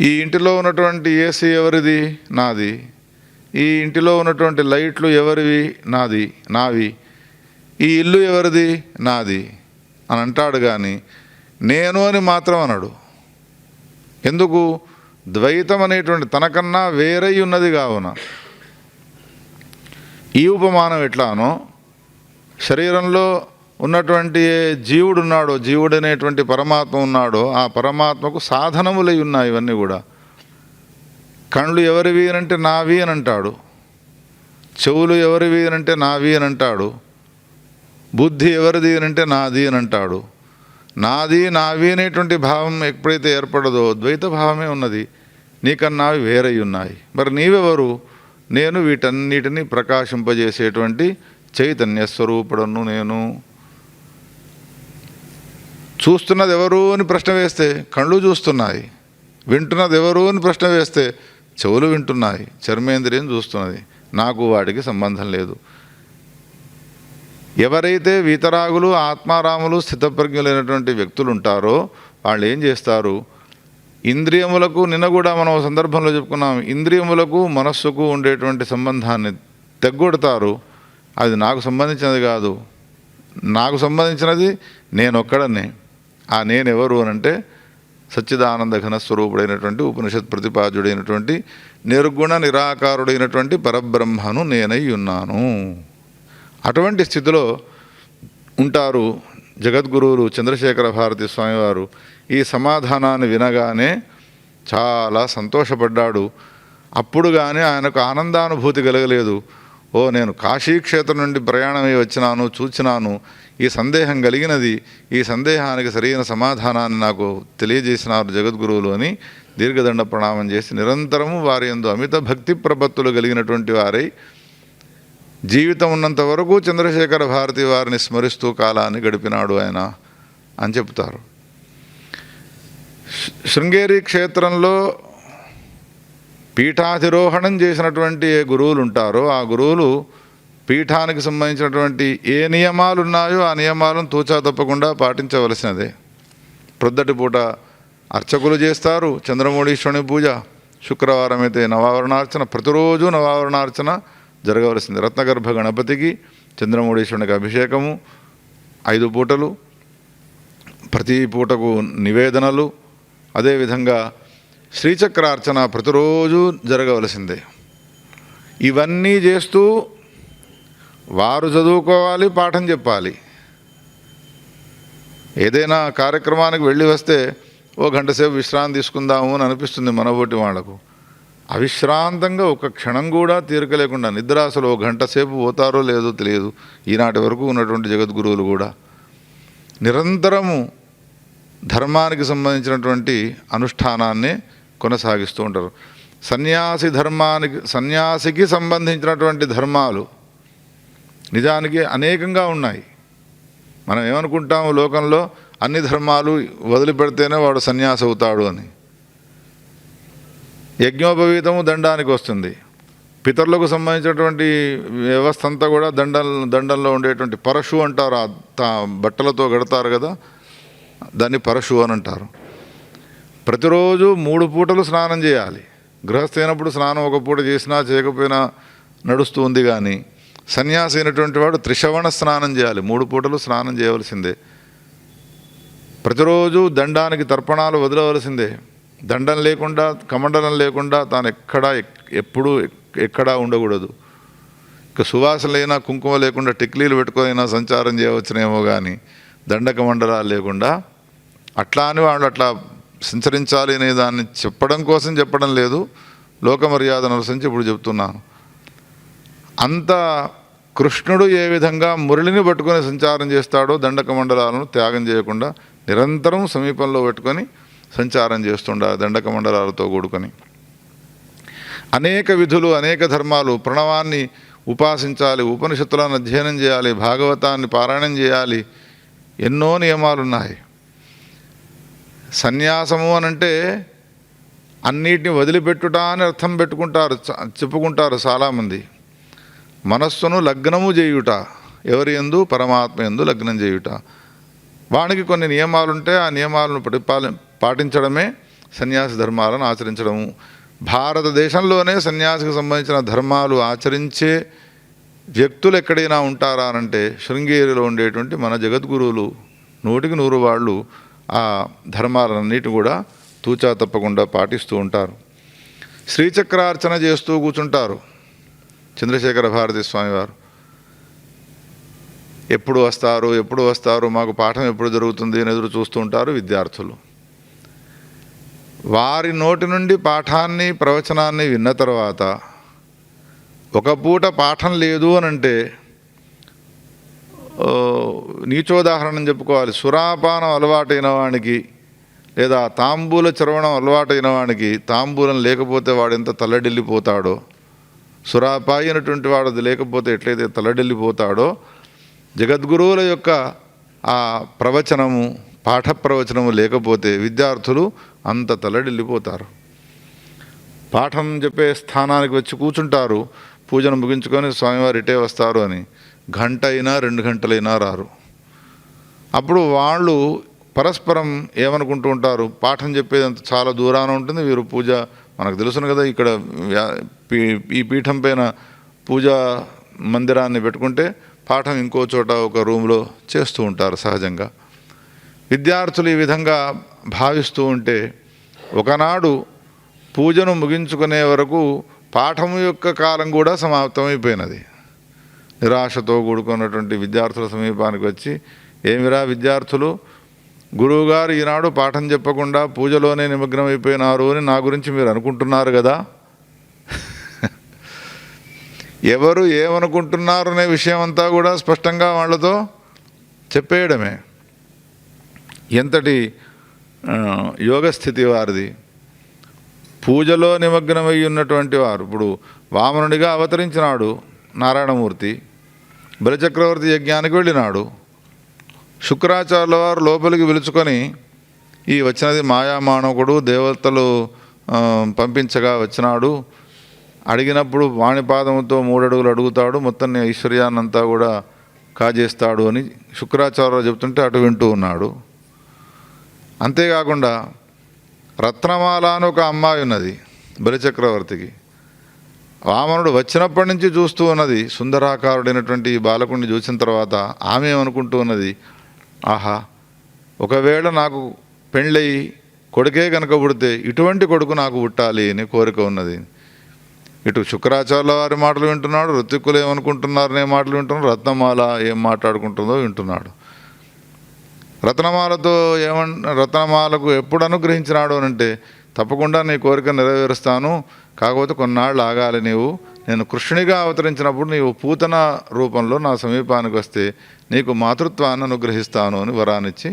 ఈ ఇంటిలో ఉన్నటువంటి ఏసీ ఎవరిది? నాది. ఈ ఇంటిలో ఉన్నటువంటి లైట్లు ఎవరివి? నాది. నావి. ఈ ఇల్లు ఎవరిది? నాది. అని అంటాడు కానీ నేను అని మాత్రం అనడు. ఎందుకు? ద్వైతం అనేటువంటి తనకన్నా వేరై ఉన్నది కావున. ఈ ఉపమానం ఎట్లానో శరీరంలో ఉన్నటువంటి జీవుడు ఉన్నాడో జీవుడు అనేటువంటి పరమాత్మ ఉన్నాడో ఆ పరమాత్మకు సాధనములై ఉన్నాయి ఇవన్నీ కూడా. కళ్ళు ఎవరివి అని అంటే నావి అని అంటాడు చెవులు ఎవరివి అని అంటే నావి అని అంటాడు బుద్ధి ఎవరిది అంటే నాది అని అంటాడు నాది నావి అనేటువంటి భావం ఎప్పుడైతే ఏర్పడదో ద్వైత భావమే ఉన్నది. నీకన్నావి వేరై ఉన్నాయి. మరి నీవెవరు? నేను వీటన్నిటిని ప్రకాశింపజేసేటువంటి చైతన్య స్వరూపుడను నేను. చూస్తున్నది ఎవరు అని ప్రశ్న వేస్తే కళ్ళు చూస్తున్నాయి. వింటున్నది ఎవరు అని ప్రశ్న వేస్తే చెవులు వింటున్నాయి. చర్మేంద్రియం చూస్తున్నది. నాకు వాటికి సంబంధం లేదు. ఎవరైతే వీతరాగులు ఆత్మారాములు స్థితప్రజ్ఞులైనటువంటి వ్యక్తులు ఉంటారో వాళ్ళు ఏం చేస్తారు? ఇంద్రియములకు నిన్న కూడా మనం సందర్భంలో చెప్పుకున్నాం. ఇంద్రియములకు మనస్సుకు ఉండేటువంటి సంబంధాన్ని తెగ్గొడతారు. అది నాకు సంబంధించినది కాదు. నాకు సంబంధించినది నేను ఒక్కడనే ఆ నేను ఎవరు అని అంటే సచ్చిదానంద ఘన స్వరూపుడైనటువంటి ఉపనిషత్ ప్రతిపాద్యుడైనటువంటి నిర్గుణ నిరాకారుడైనటువంటి పరబ్రహ్మను నేనై ఉన్నాను. అటువంటి స్థితిలో ఉంటారు జగద్గురువులు చంద్రశేఖర భారతి స్వామివారు. ఈ సమాధానాన్ని వినగానే చాలా సంతోషపడ్డాడు. అప్పుడు కానీ ఆయనకు ఆనందానుభూతి కలగలేదు. ఓ నేను కాశీక్షేత్రం నుండి ప్రయాణమై వచ్చినాను చూచినాను. ఈ సందేహం కలిగినది ఈ సందేహానికి సరైన సమాధానాన్ని నాకు తెలియజేసినారు జగద్గురువులు అని దీర్ఘదండ ప్రణామం చేసి నిరంతరము వారి ఎందు అమిత భక్తి ప్రపత్తులు కలిగినటువంటి వారై జీవితం ఉన్నంత వరకు చంద్రశేఖర భారతి వారిని స్మరిస్తూ కాలాన్ని గడిపినాడు ఆయన అని చెప్తారు. శృంగేరి క్షేత్రంలో పీఠాధిరోహణం చేసినటువంటి ఏ గురువులు ఉంటారో ఆ గురువులు పీఠానికి సంబంధించినటువంటి ఏ నియమాలు ఉన్నాయో ఆ నియమాలను తూచా తప్పకుండా పాటించవలసినదే. ప్రొద్దటి పూట అర్చకులు చేస్తారు చంద్రమౌళీశ్వరుని పూజ శుక్రవారం అయితే నవావరణార్చన ప్రతిరోజు నవావరణార్చన జరగవలసింది. రత్నగర్భ గణపతికి చంద్రమౌళీశ్వరునికి అభిషేకము ఐదు పూటలు ప్రతి పూటకు నివేదనలు అదేవిధంగా శ్రీచక్రార్చన ప్రతిరోజు జరగవలసిందే. ఇవన్నీ చేస్తూ వారు చదువుకోవాలి పాఠం చెప్పాలి. ఏదైనా కార్యక్రమానికి వెళ్ళి వస్తే ఓ గంట సేపు విశ్రాంతి తీసుకుందాము అని అనిపిస్తుంది మనబోటి వాళ్ళకు. అవిశ్రాంతంగా ఒక క్షణం కూడా తీరిక లేకుండా నిద్ర అసలు ఓ గంట సేపు పోతారో లేదో తెలియదు ఈనాటి వరకు ఉన్నటువంటి జగద్గురువులు కూడా. నిరంతరము ధర్మానికి సంబంధించినటువంటి అనుష్ఠానాన్ని కొనసాగిస్తూ ఉంటారు. సన్యాసి ధర్మానికి సన్యాసికి సంబంధించినటువంటి ధర్మాలు నిజానికి అనేకంగా ఉన్నాయి. మనం ఏమనుకుంటాము లోకంలో అన్ని ధర్మాలు వదిలిపెడితేనే వాడు సన్యాసి అవుతాడు అని. యజ్ఞోపవీతము దండానికి వస్తుంది. పితరులకు సంబంధించినటువంటి వ్యవస్థ అంతా కూడా దండ దండంలో ఉండేటువంటి పరశు అంటారు. ఆ తా- బట్టలతో కడతారు కదా దాన్ని పరశు అని అంటారు. ప్రతిరోజు మూడు పూటలు స్నానం చేయాలి. గృహస్థ అయినప్పుడు స్నానం ఒక పూట చేసినా చేయకపోయినా నడుస్తూ ఉంది కానీ సన్యాసి అయినటువంటి వాడు త్రిశవణ స్నానం చేయాలి. మూడు పూటలు స్నానం చేయవలసిందే. ప్రతిరోజు దండానికి తర్పణాలు వదలవలసిందే. దండం లేకుండా కమండలం లేకుండా తాను ఎక్కడా ఎక్- ఎప్పుడూ ఎక్కడా ఉండకూడదు. ఇక సువాసనలైనా కుంకుమ లేకుండా టిక్లీలు పెట్టుకొనైనా సంచారం చేయవచ్చునేమో కానీ దండకమండలాలు లేకుండా అట్లా అని వాళ్ళు అట్లా సంచరించాలి అనే దాన్ని చెప్పడం కోసం చెప్పడం లేదు. లోక మర్యాద అనుసరించి ఇప్పుడు చెప్తున్నాను. అంత కృష్ణుడు ఏ విధంగా మురళిని పట్టుకొని సంచారం చేస్తాడో దండక మండలాలను త్యాగం చేయకుండా నిరంతరం సమీపంలో పెట్టుకొని సంచారం చేస్తుండ దండక మండలాలతో కూడుకొని. అనేక విధులు అనేక ధర్మాలు ప్రణవాన్ని ఉపాసించాలి ఉపనిషత్తులను అధ్యయనం చేయాలి భాగవతాన్ని పారాయణం చేయాలి ఎన్నో నియమాలు ఉన్నాయి సన్యాసము అనంటే అన్నిటిని వదిలిపెట్టుట అని అర్థం పెట్టుకుంటారు చ- చెప్పుకుంటారు చాలామంది. మనస్సును లగ్నము చేయుట ఎవరి ఎందు పరమాత్మ ఎందు లగ్నం చేయుట. వానికి కొన్ని నియమాలుంటే ఆ నియమాలను పరిపాల పాటించడమే సన్యాసి ధర్మాలను ఆచరించడము. భారతదేశంలోనే సన్యాసికి సంబంధించిన ధర్మాలు ఆచరించే వ్యక్తులు ఎక్కడైనా ఉంటారా అనంటే శృంగేరిలో ఉండేటువంటి మన జగద్గురువులు నూటికి నూరు వాళ్ళు ఆ ధర్మాలన్నిటి కూడా తూచా తప్పకుండా పాటిస్తూ ఉంటారు. శ్రీచక్రార్చన చేస్తూ కూర్చుంటారు చంద్రశేఖర భారతి స్వామివారు ఎప్పుడు వస్తారు ఎప్పుడు వస్తారు మాకు పాఠం ఎప్పుడు జరుగుతుంది అని ఎదురు చూస్తూ ఉంటారు విద్యార్థులు. వారి నోటి నుండి పాఠాన్ని ప్రవచనాన్ని విన్న తర్వాత ఒక పూట పాఠం లేదు అని అంటే నీచోదాహరణ చెప్పుకోవాలి. సురాపానం అలవాటైన వానికి లేదా తాంబూల చరవణం అలవాటైన వానికి తాంబూలం లేకపోతే వాడు ఎంత తల్లడిల్లిపోతాడో సురాపాయి అయినటువంటి వాడు అది లేకపోతే ఎట్లయితే తల్లడిల్లిపోతాడో జగద్గురువుల యొక్క ఆ ప్రవచనము పాఠ ప్రవచనము లేకపోతే విద్యార్థులు అంత తల్లడిల్లిపోతారు. పాఠం చెప్పే స్థానానికి వచ్చి కూర్చుంటారు. పూజను ముగించుకొని స్వామివారు ఇటే వస్తారు అని. గంట అయినా రెండు గంటలైనా రారు. అప్పుడు వాళ్ళు పరస్పరం ఏమనుకుంటూ ఉంటారు? పాఠం చెప్పేది అంత చాలా దూరాన ఉంటుంది. వీరు పూజ మనకు తెలుసును కదా ఇక్కడ ఈ పీఠం పైన పూజా మందిరాన్ని పెట్టుకుంటే పాఠం ఇంకో చోట ఒక రూమ్లో చేస్తూ ఉంటారు సహజంగా. విద్యార్థులు ఈ విధంగా భావిస్తూ ఉంటే ఒకనాడు పూజను ముగించుకునే వరకు పాఠము యొక్క కాలం కూడా సమాప్తమైపోయినది. నిరాశతో కూడుకున్నటువంటి విద్యార్థుల సమీపానికి వచ్చి ఏమిరా విద్యార్థులు? గురువుగారు ఈనాడు పాఠం చెప్పకుండా పూజలోనే నిమగ్నమైపోయినారు అని నా గురించి మీరు అనుకుంటున్నారు కదా? ఎవరు ఏమనుకుంటున్నారు అనే విషయం అంతా కూడా స్పష్టంగా వాళ్ళతో చెప్పేయడమే. ఎంతటి యోగస్థితి యోగ స్థితి వారిది? పూజలో నిమగ్నమై ఉన్నటువంటి వారు ఇప్పుడు వామనుడిగా అవతరించినాడు నారాయణమూర్తి బలిచక్రవర్తి యజ్ఞానికి వెళ్ళినాడు. శుక్రాచార్యుల వారు లోపలికి పిలుచుకొని ఈ వచ్చినది మాయామానవుడు దేవతలు పంపించగా వచ్చినాడు. అడిగినప్పుడు వాణిపాదముతో మూడడుగులు అడుగుతాడు మొత్తం ఐశ్వర్యాన్నంతా కూడా కాజేస్తాడు అని శుక్రాచార్యులు చెప్తుంటే అటు వింటూ ఉన్నాడు. అంతేకాకుండా రత్నమాల అని ఒక అమ్మాయి ఉన్నది బలిచక్రవర్తికి. వామనుడు వచ్చినప్పటి నుంచి చూస్తూ ఉన్నది సుందరాకారుడైనటువంటి ఈ బాలకుడిని చూసిన తర్వాత ఆమె ఏమనుకుంటూ ఉన్నది ఆహా ఒకవేళ నాకు పెళ్ళయి కొడుకే కనుక పుడితే ఇటువంటి కొడుకు నాకు పుట్టాలి అని కోరిక ఉన్నది. ఇటు శుక్రాచార్యుల వారి మాటలు వింటున్నాడు ఋతిక్కులు ఏమనుకుంటున్నారనే మాటలు వింటున్నాడు రత్నమాల ఏం మాట్లాడుకుంటుందో వింటున్నాడు. రత్నమాలతో ఏమన్ రత్నమాలకు ఎప్పుడు అనుగ్రహించినాడు అని అంటే తప్పకుండా నీ కోరిక నెరవేరుస్తాను కాకపోతే కొన్నాళ్ళు ఆగాలి నీవు నేను కృష్ణునిగా అవతరించినప్పుడు నీవు పూతన రూపంలో నా సమీపానికి వస్తే నీకు మాతృత్వాన్ని అనుగ్రహిస్తాను అని వరానిచ్చి